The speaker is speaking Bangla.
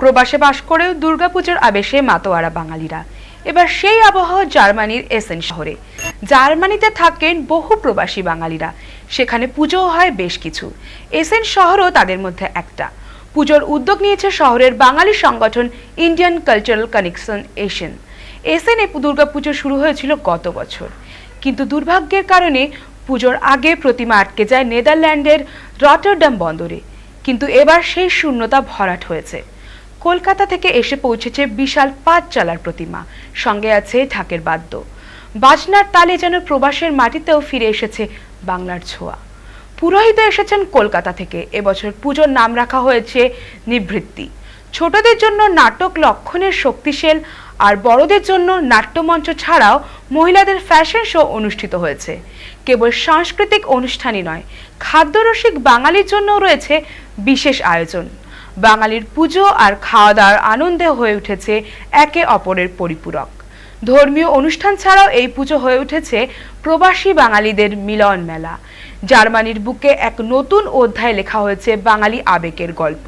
প্রবাসে বাস করেও দুর্গাপুজোর আবেশে মাতোয়ারা বাঙালিরা। এবার সেই আবহাওয়া জার্মানির এসেন শহরে। জার্মানিতে থাকেন বহু প্রবাসী বাঙালিরা। সেখানে পুজোও হয় বেশ কিছু। এসেন শহরও তাদের মধ্যে একটা। পুজোর উদ্যোগ নিয়েছে শহরের বাঙালি সংগঠন ইন্ডিয়ান কালচারাল কানেকশন এশিয়ান এসেনে দুর্গাপুজো শুরু হয়েছিল গত বছর। কিন্তু দুর্ভাগ্যের কারণে পুজোর আগে প্রতিমা আটকে যায় নেদারল্যান্ডের রটারডাম বন্দরে। কিন্তু এবার সেই শূন্যতা ভরাট হয়েছে। কলকাতা থেকে এসে পৌঁছেছে বিশাল পাঁচ চালার প্রতিমা। সঙ্গে আছে ঢাকের বাদ্য। বাজনার তালে যেন প্রবাসের মাটিতেও ফিরে এসেছে বাংলার ছোঁয়া। পুরোহিত এসেছেন কলকাতা থেকে। এবছর পুজোর নাম রাখা হয়েছে নিবৃত্তি। ছোটদের জন্য নাটক লক্ষণের শক্তিশীল আর বড়দের জন্য নাট্যমঞ্চ ছাড়াও মহিলাদের ফ্যাশন শো অনুষ্ঠিত হয়েছে। কেবল সাংস্কৃতিক অনুষ্ঠানই নয়, খাদ্যরসিক বাঙালির জন্যও রয়েছে বিশেষ আয়োজন। বাঙালির পুজো আর খাওয়া দাওয়ার আনন্দে হয়ে উঠেছে একে অপরের পরিপূরক। ধর্মীয় অনুষ্ঠান ছাড়াও এই পুজো হয়ে উঠেছে প্রবাসী বাঙালিদের মিলন মেলা। জার্মানির বুকে এক নতুন অধ্যায় লেখা হয়েছে বাঙালি আবেগের গল্প।